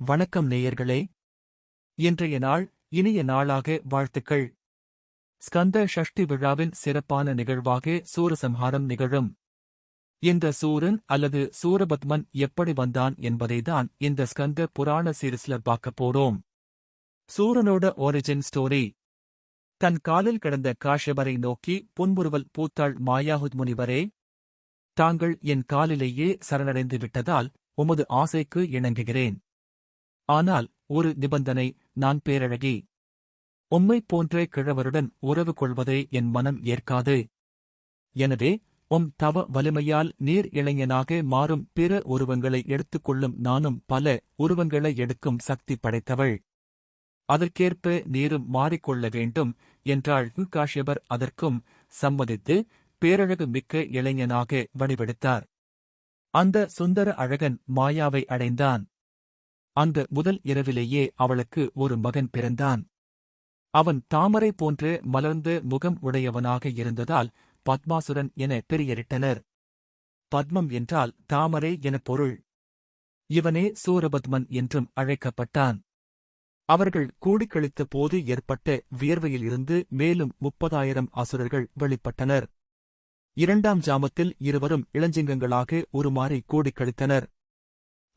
வணக்கம் நேயர்களே. இன்றைய நாள் இனிய நாளாக வாழ்த்துக்கள். ஸ்கந்த ஷஷ்டி விழாவின் சிறப்பான நிகழ்வாக சூரசம்ஹாரம் நிகழும். இந்த சூரன் அல்லது சூரபத்மன் எப்படி வந்தான் என்பதைதான் இந்த ஸ்கந்த புராண சீரிஸ்ல பார்க்க போறோம். சூரனோட ஒரிஜின் ஸ்டோரி தன் காலில் கிடந்த காஷ்யபரை நோக்கி புன்முறுவல் பூத்தாள் மாயாஹுத் முனிவரே. தாங்கள் என் காலிலேயே சரணடைந்து விட்டதால் உமது ஆசைக்கு இணங்குகிறேன். ஆனால் ஒரு நிபந்தனை நான் பேரழகி. உம்மை போன்ற கிழவருடன் உறவு கொள்வதை என் மனம் ஏற்காது. எனவே உம் தவ வலிமையால் நீர் இளைஞனாக மாறும் பிற உருவங்களை எடுத்துக்கொள்ளும் நானும் பல உருவங்களை எடுக்கும் சக்தி படைத்தவள். அதற்கேற்ப நீரும் மாறிக்கொள்ள வேண்டும் என்றாள் காஷ்யபர் அதற்கும் சம்மதித்து பேரழகு மிக்க இளைஞனாக வடிவெடுத்தார் அந்த சுந்தர அழகன் மாயாவை அடைந்தான். அந்த முதல் இரவிலேயே அவளுக்கு ஒரு மகன் பிறந்தான். அவன் தாமரை போன்று மலர்ந்து முகம் உடையவனாக இருந்ததால் பத்மாசுரன் என பெரியரிட்டனர் பத்மம் என்றால் தாமரை என பொருள். இவனே சூரபத்மன் என்றும் அழைக்கப்பட்டான். அவர்கள் கூடிக்கழித்த போது ஏற்பட்ட வியர்வையில் இருந்து மேலும் முப்பதாயிரம் அசுரர்கள் வெளிப்பட்டனர். இரண்டாம் ஜாமத்தில் இருவரும் இளஞ்சிங்கங்களாக உருமாறி கூடிக்கழித்தனர்.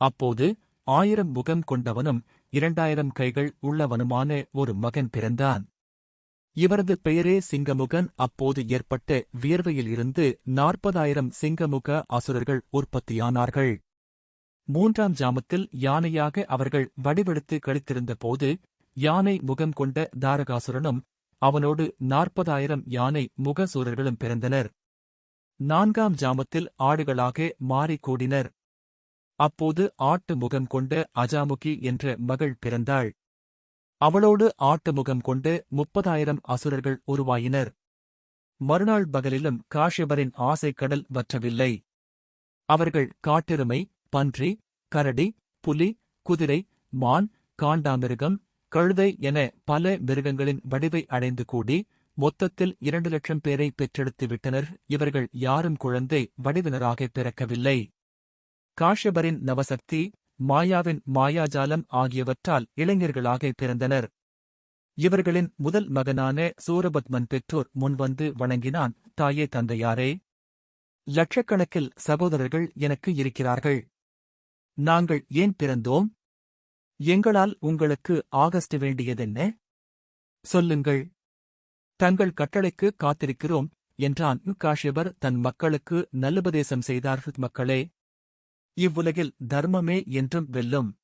அப்போது ஆயிரம் முகம் கொண்டவனும் இரண்டாயிரம் கைகள் உள்ளவனுமான ஒரு மகன் பிறந்தான். இவரது பெயரே சிங்கமுகன். அப்போது ஏற்பட்ட வியர்வையில் இருந்து நாற்பதாயிரம் சிங்கமுக அசுரர்கள் உற்பத்தியானார்கள். மூன்றாம் ஜாமத்தில் யானையாக அவர்கள் வடிவெடுத்து கழித்திருந்த போது யானை முகம் கொண்ட தாரகாசுரனும் அவனோடு நாற்பதாயிரம் யானை முகசூரர்களும் பிறந்தனர். நான்காம் ஜாமத்தில் ஆடுகளாக மாறிக் கூடினர் அப்போது ஆட்டு முகம் கொண்ட அஜாமுகி என்ற மகள் பிறந்தாள். அவளோடு ஆட்டு முகம் கொண்டு முப்பதாயிரம் அசுரர்கள் உருவாயினர். மறுநாள் பகலிலும் காஷ்யபரின் ஆசைக்கடல் வற்றவில்லை. அவர்கள் காட்டெருமை பன்றி கரடி புலி குதிரை மான் காண்டாமிருகம் கழுதை என பல மிருகங்களின் வடிவை அடைந்து கூடி மொத்தத்தில் இரண்டு லட்சம் பேரை பெற்றெடுத்து விட்டனர் இவர்கள் யாரும் குழந்தை வடிவினராக பிறக்கவில்லை. காஷ்யபரின் நவசக்தி மாயாவின் மாயாஜாலம் ஆகியவற்றால் இளைஞர்களாக பிறந்தனர். இவர்களின் முதல் மகனான சூரபத்மன் பெற்றோர் முன்வந்து வணங்கினான் தாயே தந்தையாரே! லட்சக்கணக்கில் சகோதரர்கள் எனக்கு இருக்கிறார்கள். நாங்கள் ஏன் பிறந்தோம்? எங்களால் உங்களுக்கு ஆகஸ்ட் வேண்டியதென்ன? சொல்லுங்கள். தங்கள் கட்டளைக்கு காத்திருக்கிறோம் என்றான் காஷ்யபர் தன் மக்களுக்கு நல்லுபதேசம் செய்தார். மக்களே இவ்வுலகில் தர்மமே என்றும் வெல்லும்.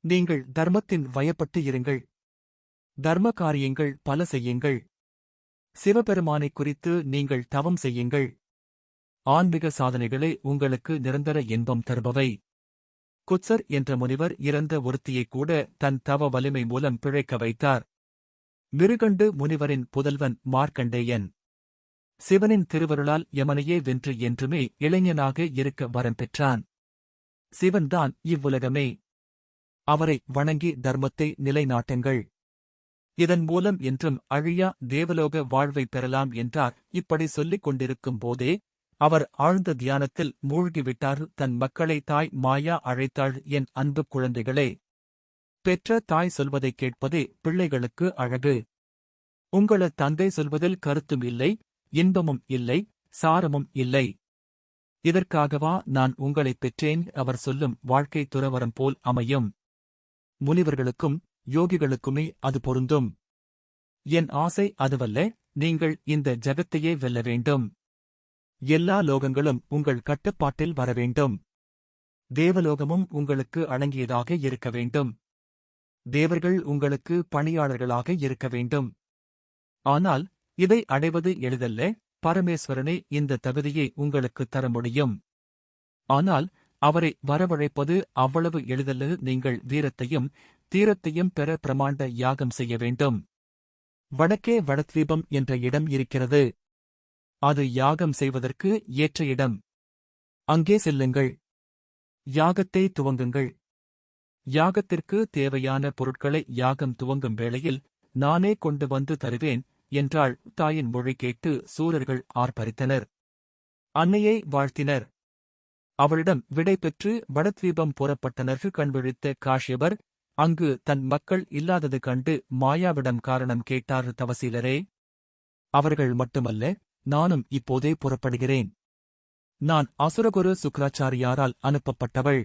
நீங்கள் தர்மத்தின் வயப்பட்டு இருங்கள். தர்ம காரியங்கள் பல செய்யுங்கள். சிவபெருமானைக் குறித்து நீங்கள் தவம் செய்யுங்கள். ஆன்மீக சாதனைகளே உங்களுக்கு நிரந்தர இன்பம் தருபவை. குத்சர் என்ற முனிவர் இறந்த ஒருத்தியைக் கூட தன் தவ வலிமை மூலம் பிழைக்க வைத்தார். மிருகண்டு முனிவரின் புதல்வன் மார்க்கண்டேயன். சிவனின் திருவருளால் யமனையே வென்று என்றுமே இளைஞனாக இருக்க வரம் பெற்றான். சிவன்தான் இவ்வுலகமே. அவரை வணங்கி தர்மத்தை நிலைநாட்டுங்கள். இதன் மூலம் என்றும் அழியா தேவலோக வாழ்வை பெறலாம் என்றார். இப்படி சொல்லிக் கொண்டிருக்கும் போதே அவர் ஆழ்ந்த தியானத்தில் மூழ்கிவிட்டார். தன் மக்களை தாய் மாயா அழைத்தாள். என் அன்பு குழந்தைகளே பெற்ற தாய் சொல்வதைக் கேட்பதே பிள்ளைகளுக்கு அழகு. உங்கள தந்தை சொல்வதில் கருத்தும் இல்லை இன்பமும் இல்லை சாரமும் இல்லை. இதற்காகவா நான் உங்களைப் பெற்றேன்? அவர் சொல்லும் வாழ்க்கை துறவரம் போல் அமையும். முனிவர்களுக்கும் யோகிகளுக்குமே அது பொருந்தும். என் ஆசை அதுவல்ல நீங்கள் இந்த ஜகத்தையே வெல்ல வேண்டும். எல்லா லோகங்களும் உங்கள் கட்டுப்பாட்டில் வர வேண்டும். தேவலோகமும் உங்களுக்கு அடங்கியதாக இருக்க வேண்டும். தேவர்கள் உங்களுக்கு பணியாளர்களாக இருக்க வேண்டும். ஆனால் இதை அடைவது எளிதல்ல. பரமேஸ்வரனே இந்த தகுதியை உங்களுக்கு தர முடியும். ஆனால் அவரை வரவழைப்பது அவ்வளவு எளிதல்ல நீங்கள் வீரத்தையும் தீரத்தையும் பெற பிரமாண்ட யாகம் செய்ய வேண்டும். வடக்கே வடத்வீபம் என்ற இடம் இருக்கிறது. அது யாகம் செய்வதற்கு ஏற்ற இடம். அங்கே செல்லுங்கள். யாகத்தை துவங்குங்கள். யாகத்திற்கு தேவையான பொருட்களை யாகம் துவங்கும் வேளையில் நானே கொண்டு வந்து தருவேன் என்றாள். தாயின் மொழி கேட்டு சூரர்கள் ஆர்ப்பரித்தனர். அன்னையை வாழ்த்தினர். அவளிடம் விடை பெற்று வடத்வீபம் புறப்பட்டனர்கள் கண்விழித்த காஷ்யபர் அங்கு தன் மக்கள் இல்லாதது கண்டு மாயாவிடம் காரணம் கேட்டார் தவசீலரே. அவர்கள் மட்டுமல்ல நானும் இப்போதே புறப்படுகிறேன். நான் அசுரகுரு சுக்ராச்சாரியாரால் அனுப்பப்பட்டவள்.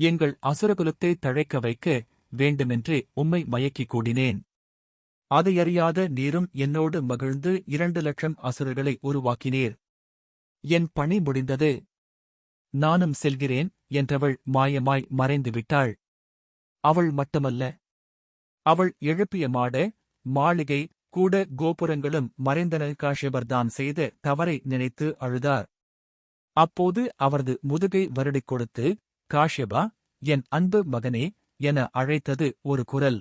எங்கள் அசுரகுலத்தை தழைக்க வைக்க வேண்டுமென்றே உம்மை மயக்கிக் கூடினேன். அதையறியாத நீரும் என்னோடு மகிழ்ந்து இரண்டு லட்சம் அசுரர்களை உருவாக்கினீர். என் பணி முடிந்தது. நானும் செல்கிறேன் என்றவள் மாயமாய் மறைந்துவிட்டாள். அவள் மட்டுமல்ல. அவள் எழுப்பிய மாட மாளிகை கூட கோபுரங்களும் மறைந்தன காஷ்யபர்தான் செய்த தவறை நினைத்து அழுதார். அப்போது அவரது முதுகை வருடிக் கொடுத்து காஷ்யபா என் அன்பு மகனே என அழைத்தது ஒரு குரல்.